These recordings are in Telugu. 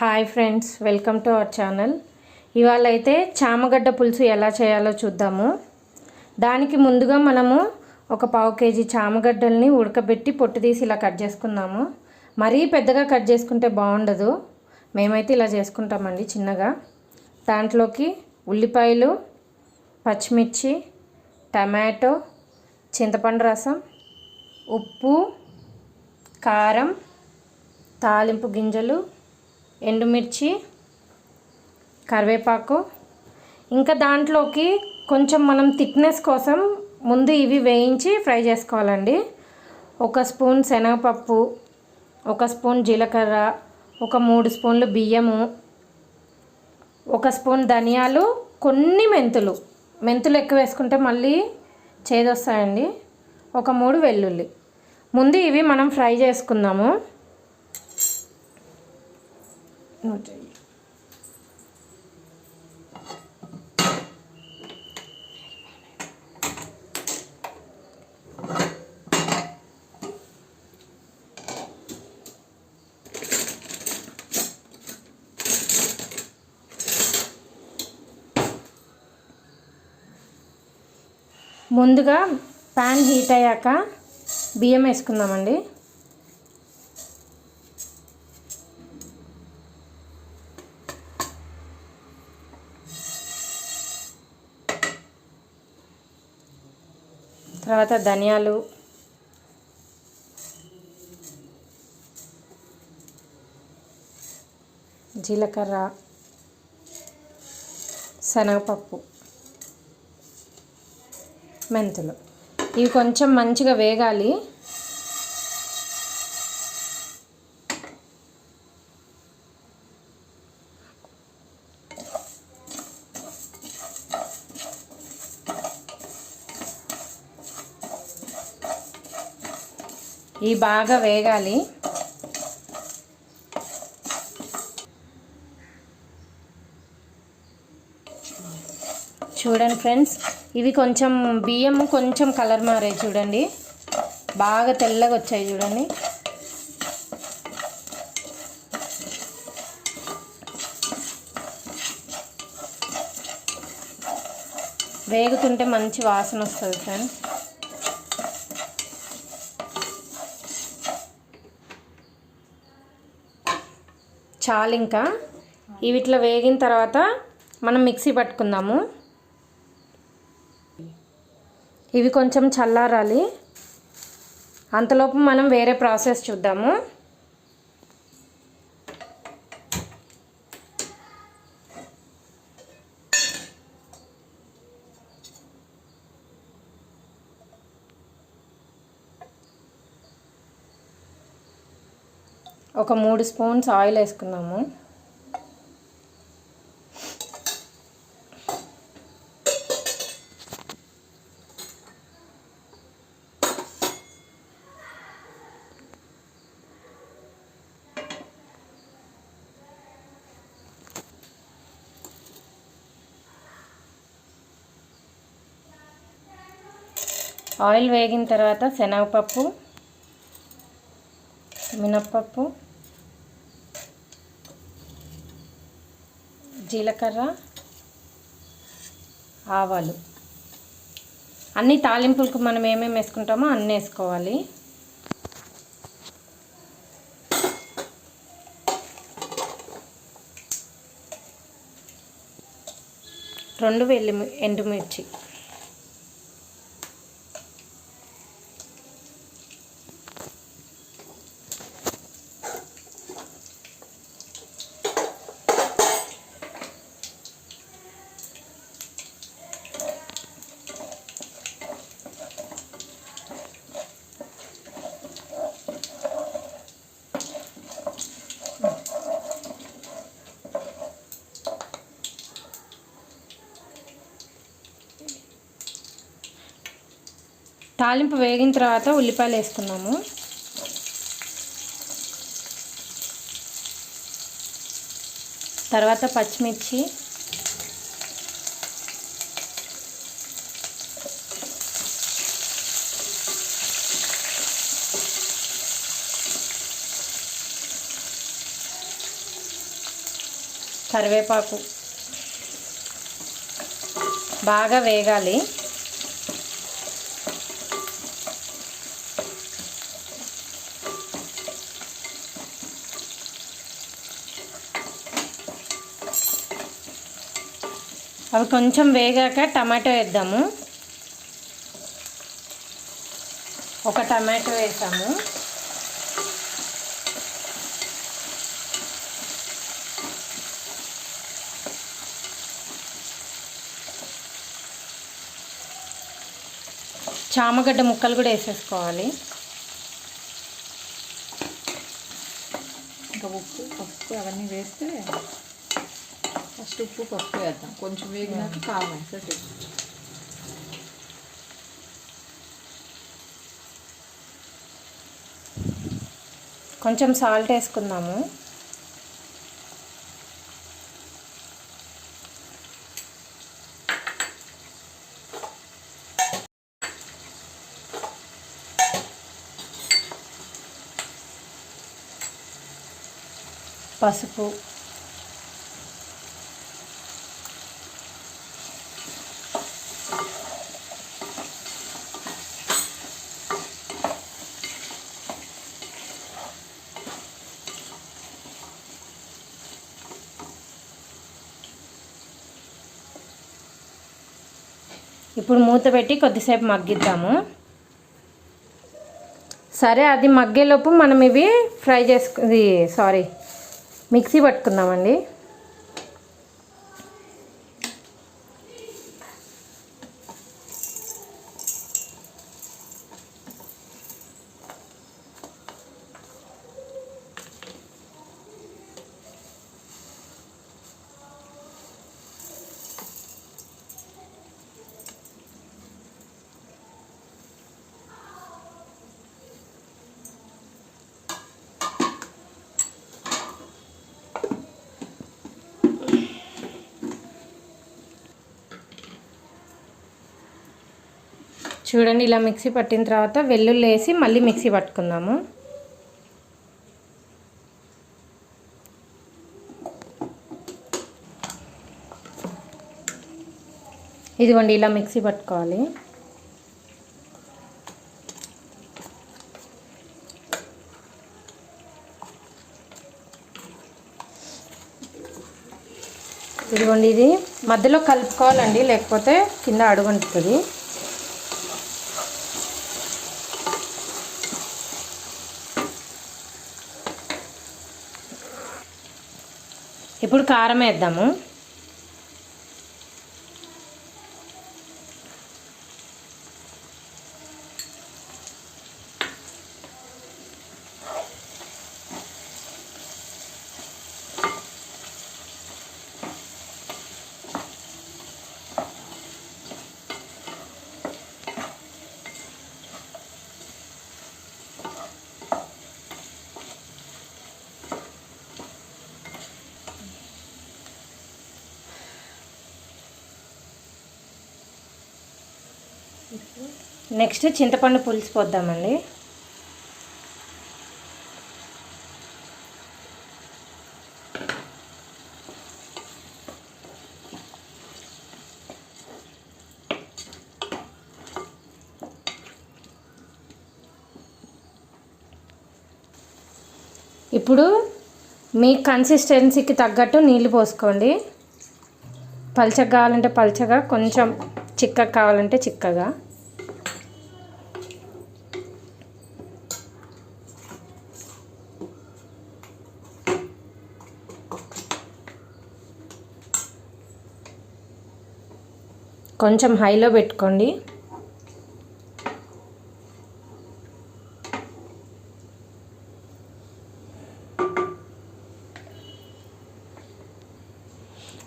Hi friends welcome to our channel. ఇవాళ అయితే చామగడ్డ పులుసు ఎలా చేయాలో చూద్దాము. దానికి ముందుగా మనము ఒక పావు కేజీ చామగడ్డల్ని ఉడకబెట్టి పొట్టు తీసి ఇలా కట్ చేసుకుందాము. మరీ పెద్దగా కట్ చేసుకుంటే బాగుండదు. మేమైతే ఇలా చేసుకుంటామండి చిన్నగా. దాంట్లోకి ఉల్లిపాయలు పచ్చిమిర్చి టమాటో చింతపండు రసం ఉప్పు కారం తాలింపు గింజలు ఎండుమిర్చి కరివేపాకు. ఇంకా దాంట్లోకి కొంచెం మనం థిక్నెస్ కోసం ముందు ఇవి వేయించి ఫ్రై చేసుకోవాలండి. ఒక స్పూన్ శనగపప్పు ఒక స్పూన్ జీలకర్ర ఒక మూడు స్పూన్లు బియ్యము ఒక స్పూన్ ధనియాలు కొన్ని మెంతులు. మెంతులు ఎక్కువ వేసుకుంటే మళ్ళీ చేదొస్తాయండి. ఒక మూడు వెల్లుల్లి. ముందు ఇవి మనం ఫ్రై చేసుకుందాము. నువ్వు చెయ్యి ముందుగా ప్యాన్ హీట్ అయ్యాక బియ్యం వేసుకుందామండి. తర్వాత ధనియాలు. జీలకర్ర. శనగపప్పు. మెంతులు. ఇవి కొంచెం మంచిగా వేగాలి. ఇవి బాగా వేగాలి. చూడండి ఫ్రెండ్స్ ఇవి కొంచెం బియ్యం కొంచెం కలర్ మారాయి చూడండి. బాగా తెల్లగా వచ్చాయి చూడండి. వేగుతుంటే మంచి వాసన వస్తుంది ఫ్రెండ్స్. చాలు ఇంకా. ఇవి ఇట్లా వేగిన తర్వాత మనం మిక్సీ పట్టుకుందాము. ఇవి కొంచెం చల్లారాలి. అంతలోపు మనం వేరే ప్రాసెస్ చూద్దాము. ఒక మూడు స్పూన్స్ ఆయిల్ వేసుకున్నాము. ఆయిల్ వేగిన తర్వాత శనగపప్పు మినప్పప్పు జీలకర్ర ఆవాలు. అన్ని తాలింపులకు మనం ఏమేమి వేసుకుంటామో అన్నీ వేసుకోవాలి. రెండు వెల్లి ఎండుమిర్చి. తాలింపు వేగిన తర్వాత ఉల్లిపాయలు వేసుకున్నాము. తర్వాత పచ్చిమిర్చి. కరివేపాకు. బాగా వేగాలి. అవి కొంచెం వేగాక టమాటో వేద్దాము. ఒక టమాటో వేసాము. చామగడ్డ ముక్కలు కూడా వేసేసుకోవాలి. ఇంకా ఉప్పు పప్పు అవన్నీ వేస్తే ఫస్ట్ ఉప్పు పసుపు వేద్దాం. కొంచెం వేగినాక కారం వేస్తే కొంచెం సాల్ట్ వేసుకుందాము. పసుపు. ఇప్పుడు మూత పెట్టి కొద్దిసేపు మగ్గిద్దాము. సరే అది మగ్గేలోపు మనం ఇవి ఫ్రై చేసుకు సారీ మిక్సీ పట్టుకుందామండి. చూడండి ఇలా మిక్సీ పట్టిన తర్వాత వెల్లుల్లి వేసి మళ్ళీ మిక్సీ పట్టుకుందాము. ఇదిగోండి ఇలా మిక్సీ పట్టుకోవాలి. ఇదిగోండి ఇది మధ్యలో కలుపుకోవాలండి లేకపోతే కింద అడుగుంటుంది. ఇప్పుడు కారం వేద్దాము. నెక్స్ట్ చింతపండు పులుసు పోద్దామండి. ఇప్పుడు మీ కన్సిస్టెన్సీకి తగ్గట్టు నీళ్ళు పోసుకోండి. పల్చగా కావాలంటే పల్చగా కొంచెం చిక్కగా కావాలంటే చిక్కగా. కొంచెం హైలో పెట్టుకోండి.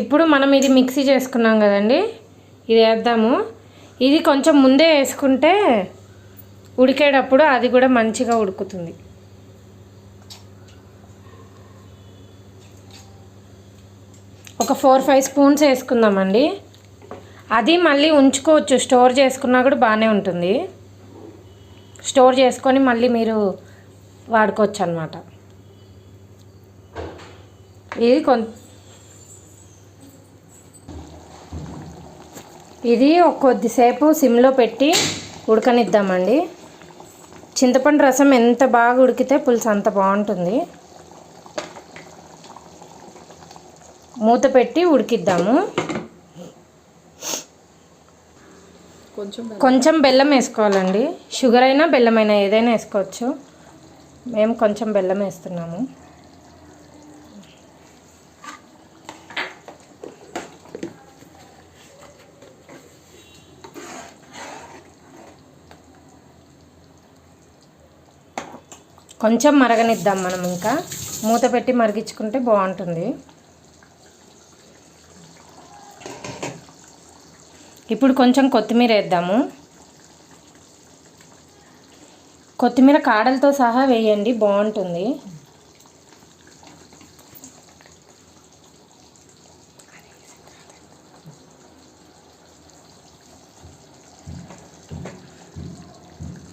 ఇప్పుడు మనం ఇది మిక్సీ చేసుకున్నాం కదండి. ఇది వేద్దాము. ఇది కొంచెం ముందే వేసుకుంటే ఉడికేటప్పుడు అది కూడా మంచిగా ఉడుకుతుంది. ఒక ఫోర్ ఫైవ్ స్పూన్స్ వేసుకుందామండి. అది మళ్ళీ ఉంచుకోవచ్చు. స్టోర్ చేసుకున్నా కూడా బాగానే ఉంటుంది. స్టోర్ చేసుకొని మళ్ళీ మీరు వాడుకోవచ్చు అనమాట ఇది కొ ఇది ఒక కొద్దిసేపు సిమ్లో పెట్టి ఉడకనిద్దామండి. చింతపండు రసం ఎంత బాగా ఉడికితే పులుసు అంత బాగుంటుంది. మూత పెట్టి ఉడికిద్దాము. కొంచెం బెల్లం. కొంచెం బెల్లం వేసుకోవాలండి. షుగర్ అయినా బెల్లం అయినా ఏదైనా వేసుకోవచ్చు. మేము కొంచెం బెల్లం వేస్తున్నాము. కొంచెం మరగనిద్దాం మనం ఇంకా. మూత పెట్టి మరిగించుకుంటే బాగుంటుంది. ఇప్పుడు కొంచెం కొత్తిమీర వేద్దాము. కొత్తిమీర కాడలతో సహా వేయండి బాగుంటుంది.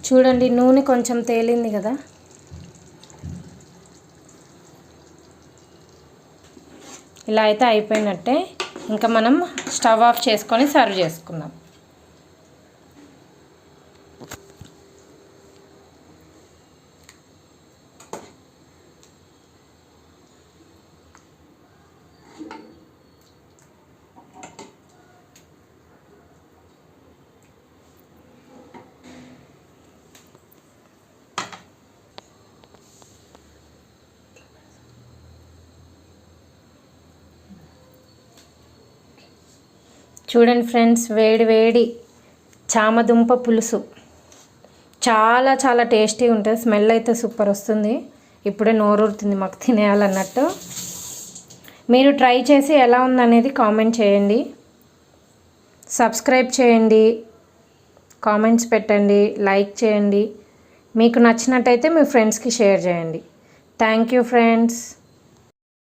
చూడండి నూనె కొంచెం తేలింది కదా. ఇలా అయితే అయిపోయినట్టే. ఇంకా మనం స్టవ్ ఆఫ్ చేసుకొని సర్వ్ చేసుకుందాం. చూడండి ఫ్రెండ్స్ వేడి వేడి చామదుంప పులుసు. చాలా చాలా టేస్టీ ఉంటుంది స్మెల్ అయితే సూపర్ వస్తుంది. ఇప్పుడే నోరూరుతుంది మాకు తినేయాలన్నట్టు. మీరు ట్రై చేసి ఎలా ఉందనేది కామెంట్ చేయండి. సబ్స్క్రైబ్ చేయండి కామెంట్స్ పెట్టండి లైక్ చేయండి. మీకు నచ్చినట్టయితే మీ ఫ్రెండ్స్కి షేర్ చేయండి. Thank you friends.